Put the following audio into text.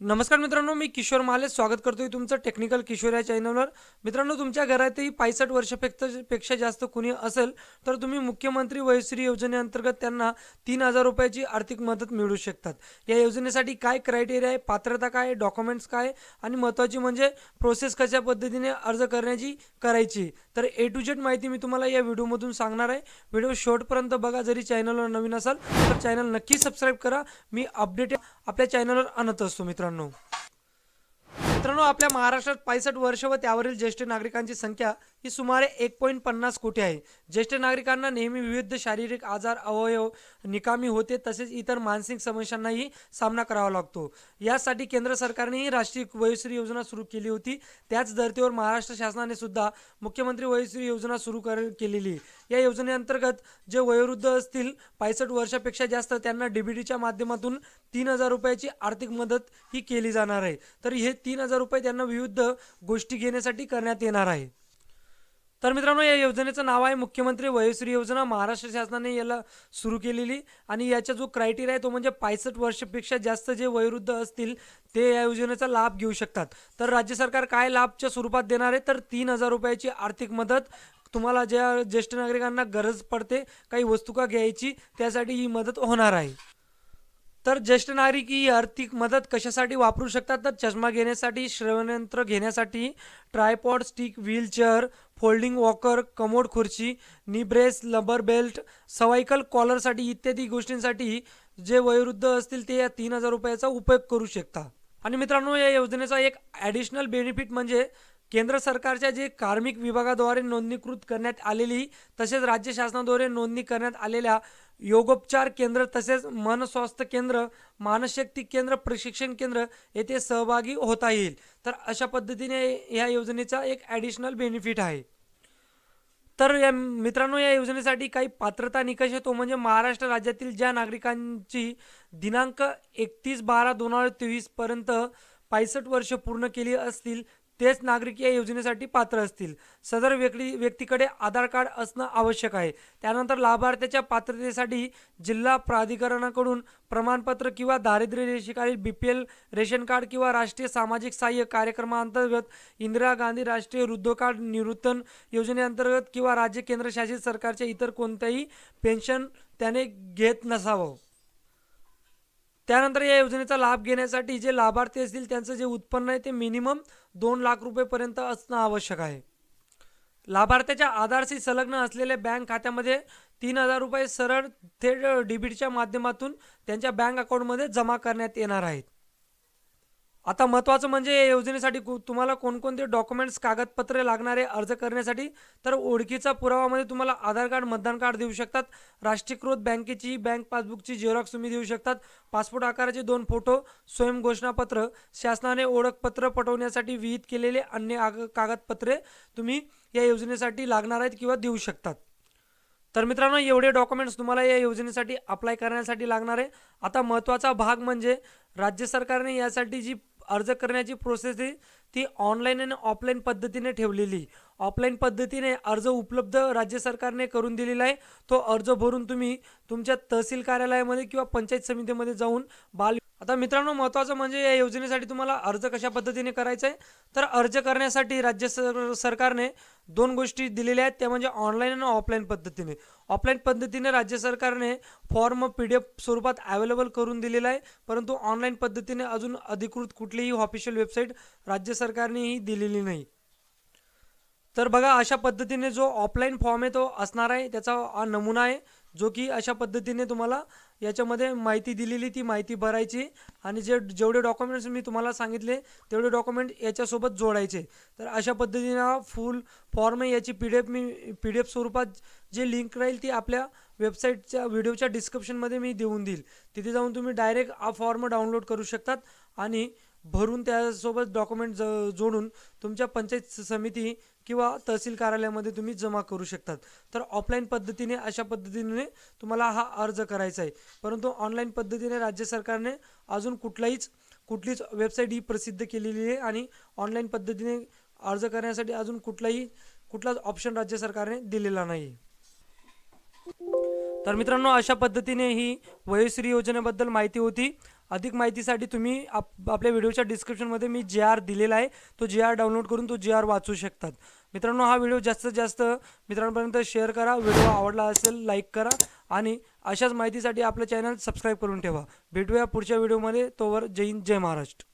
नमस्कार मित्रांनो मी किशोर महाले. स्वागत करतोय तुमचं टेक्निकल किशोर या चॅनलवर मित्रांनो तुमच्या घरातही पायसठ वर्षापेक्षा पेक्षा जास्त कुणी असेल तर तुम्ही मुख्यमंत्री वयश्री योजनेअंतर्गत त्यांना तीन हजार रुपयाची आर्थिक मदत मिळू शकतात. या योजनेसाठी काय क्रायटेरिया आहे पात्रता काय डॉक्युमेंट्स काय आणि महत्त्वाची म्हणजे प्रोसेस कशा पद्धतीने अर्ज करण्याची करायची. तर ए टू जेड माहिती मी तुम्हाला या व्हिडिओमधून सांगणार आहे. व्हिडिओ शेवटपर्यंत बघा जरी चॅनलवर नवीन असाल तर चॅनल नक्की सबस्क्राईब करा. मी अपडेट आपल्या चॅनलवर आणत असतो मित्रांनो. मित्रांनो आपल्या महाराष्ट्रात पासष्ट वर्ष व त्यावरील ज्येष्ठ नागरिकांची संख्या ही सुमारे एक पॉईंट पन्नास कोटी आहे. ज्येष्ठ नागरिकांना नेहमी विविध शारीरिक आजार अवयव निकामी होते तसेच इतर मानसिक समस्यांनाही सामना करावा लागतो. यासाठी केंद्र सरकारनेही राष्ट्रीय वयोश्री योजना सुरू केली होती. त्याच धर्तीवर महाराष्ट्र शासनाने सुद्धा मुख्यमंत्री वयोश्री योजना सुरू कर केलेली. या योजनेअंतर्गत जे वयोवृद्ध असतील पासष्ट वर्षापेक्षा जास्त त्यांना डीबीडीच्या माध्यमातून तीन हजार रुपयाची आर्थिक मदत ही केली जाणार आहे. तर हे तीन हजार रुपये त्यांना विविध गोष्टी घेण्यासाठी करण्यात येणार आहे. तर मित्रांनो या योजनेचं नाव आहे मुख्यमंत्री वयोश्री योजना. महाराष्ट्र शासनाने याला सुरू केलेली आणि याचा जो क्रायटेरिया आहे तो म्हणजे पासष्ट वर्षापेक्षा जास्त जे वयोवृद्ध असतील ते या योजनेचा लाभ घेऊ शकतात. तर राज्य सरकार काय लाभच्या स्वरूपात देणार आहे? तर तीन हजार रुपयाची आर्थिक मदत. तुम्हाला ज्या ज्येष्ठ नागरिकांना गरज पडते काही वस्तू का घ्यायची त्यासाठी ही मदत होणार आहे. तर ज्येष्ठ नागरिक ही आर्थिक मदत कशासाठी वापरू शकतात? तर चष्मा घेण्यासाठी श्रवणयंत्र घेण्यासाठी tripod stick wheelchair folding walker commode खुर्ची निब्रेस लबर बेल्ट सवायकल कॉलरसाठी इत्यादी गोष्टींसाठी जे वयोवृद्ध असतील ते या तीन हजार रुपयाचा उपयोग करू शकता. आणि मित्रांनो या योजनेचा एक ॲडिशनल बेनिफिट म्हणजे केंद्र सरकारच्या जे कार्मिक विभागाद्वारे नोंदणीकृत करण्यात आलेली तसेच राज्य शासनाद्वारे नोंदणी करण्यात आलेल्या योगोपचार केंद्र तसेच मनस्वास्थ्य केंद्र मानसशक्ती केंद्र प्रशिक्षण केंद्र येथे सहभागी होता येईल. तर अशा पद्धतीने या योजनेचा एक ॲडिशनल बेनिफिट आहे. तर या मित्रांनो या योजनेसाठी काही पात्रता निकष आहे. तो म्हणजे महाराष्ट्र राज्यातील ज्या नागरिकांची दिनांक एकतीस बारा दोन हजार तेवीसपर्यंत पासष्ट वर्ष पूर्ण केली असतील तेच नागरिक या योजनेसाठी पात्र असतील. सदर व्यक्ती व्यक्तीकडे आधार कार्ड असणं आवश्यक आहे. त्यानंतर लाभार्थ्याच्या पात्रतेसाठी जिल्हा प्राधिकरणाकडून प्रमाणपत्र किंवा दारिद्र्य रेषेखालील B P L ration card किंवा राष्ट्रीय सामाजिक सहाय्य कार्यक्रमाअंतर्गत इंदिरा गांधी राष्ट्रीय वृद्ध कार्ड निवृत्तन योजनेअंतर्गत किंवा राज्य केंद्रशासित सरकारच्या इतर कोणत्याही पेन्शन त्याने घेत नसावं. त्यानंतर या योजनेचा लाभ घेण्यासाठी जे लाभार्थी असतील त्यांचं जे उत्पन्न आहे ते मिनिमम दोन लाख रुपयेपर्यंत असणं आवश्यक आहे. लाभार्थ्याच्या आधारशी संलग्न असलेल्या बँक खात्यामध्ये तीन हजार रुपये सरळ थेट डेबिटच्या माध्यमातून त्यांच्या बँक अकाउंटमध्ये जमा करण्यात येणार आहेत. आता महत्त्वाचं म्हणजे या योजनेसाठी कु- तुम्हाला कोणकोणते डॉक्युमेंट्स कागदपत्रे लागणारे अर्ज करण्यासाठी तर ओळखीचा पुरावामध्ये तुम्हाला आधार कार्ड मतदान कार्ड देऊ शकतात. राष्ट्रीयकृत बँकेची बँक पासबुकची झेरॉक्स तुम्ही देऊ शकतात. पासपोर्ट आकाराचे दोन फोटो स्वयं घोषणापत्र शासनाने ओळखपत्र पटवण्यासाठी विहित केलेले अन्य आग- कागदपत्रे तुम्ही या योजनेसाठी लागणार आहेत किंवा देऊ शकतात. तर मित्रांनो एवढे डॉक्युमेंट्स तुम्हाला या योजनेसाठी अप्लाय करण्यासाठी लागणार आहे. आता महत्त्वाचा भाग म्हणजे राज्य सरकारने यासाठी जी अर्ज करण्याची प्रोसेस आहे ती ऑनलाईन आणि ऑफलाईन पद्धतीने ठेवलेली. ऑफलाईन पद्धतीने अर्ज उपलब्ध राज्य सरकारने करून दिलेला आहे. तो अर्ज भरून तुम्ही तुमच्या तहसील कार्यालयामध्ये किंवा पंचायत समितीमध्ये जाऊन बाल आता मित्रांनो महत्त्वाचं म्हणजे या योजनेसाठी तुम्हाला अर्ज कशा पद्धतीने करायचा आहे? तर अर्ज करण्यासाठी राज्य सर सरकारने दोन गोष्टी दिलेल्या आहेत. त्या म्हणजे ऑनलाईन आणि ऑफलाईन पद्धतीने. ऑफलाईन पद्धतीने राज्य सरकारने फॉर्म पी डी एफ स्वरूपात अवेलेबल करून दिलेला आहे. परंतु ऑनलाईन पद्धतीने अजून अधिकृत कुठलीही ऑफिशियल वेबसाईट राज्य सरकारनेही दिलेली नाही. तर बघा अशा पद्धतीने जो ऑफलाईन फॉर्म आहे तो असणार आहे त्याचा हा नमुना आहे जो की अशा पद्धतीने तुम्हाला याच्यामध्ये माहिती दिलेली ती माहिती भरायची. आणि जे जेवढे डॉक्युमेंट्स मी तुम्हाला सांगितले तेवढे डॉक्युमेंट याच्यासोबत जोडायचे. तर अशा पद्धतीने हा फुल फॉर्म आहे. याची पी डी एफ मी पी डी एफ स्वरूपात जे लिंक राहील ती आपल्या वेबसाईटच्या व्हिडिओच्या डिस्क्रिप्शनमध्ये मी देऊन देईल. तिथे जाऊन तुम्ही डायरेक्ट हा फॉर्म डाउनलोड करू शकतात. आणि भरून त्यासोबत डॉक्युमेंट ज जोडून तुमच्या पंचायत समिती किंवा तहसील कार्यालयामध्ये तुम्ही जमा करू शकतात. तर ऑफलाईन पद्धतीने अशा पद्धतीने तुम्हाला हा अर्ज करायचा आहे. परंतु ऑनलाईन पद्धतीने राज्य सरकारने अजून कुठलाहीच कुठलीच वेबसाईट ही प्रसिद्ध केलेली आहे आणि ऑनलाईन पद्धतीने अर्ज करण्यासाठी अजून कुठलाही कुठलाच ऑप्शन राज्य सरकारने दिलेला नाही. तर मित्रांनो अशा पद्धतीने ही वयोश्री योजनेबद्दल माहिती होती. अधिक माहितीसाठी तुम्ही आप आपल्या व्हिडिओच्या डिस्क्रिप्शनमध्ये मी जे आर दिलेला आहे. तो जे आर डाउनलोड करून तो जे आर वाचू शकतात. मित्रांनो हा व्हिडिओ जास्तीत जास्त मित्रांपर्यंत शेअर करा. व्हिडिओ आवडला असेल लाईक करा आणि अशाच माहितीसाठी आपलं चॅनल सबस्क्राईब करून ठेवा. भेटूया पुढच्या व्हिडिओमध्ये. तोवर जय हिंद जय महाराष्ट्र.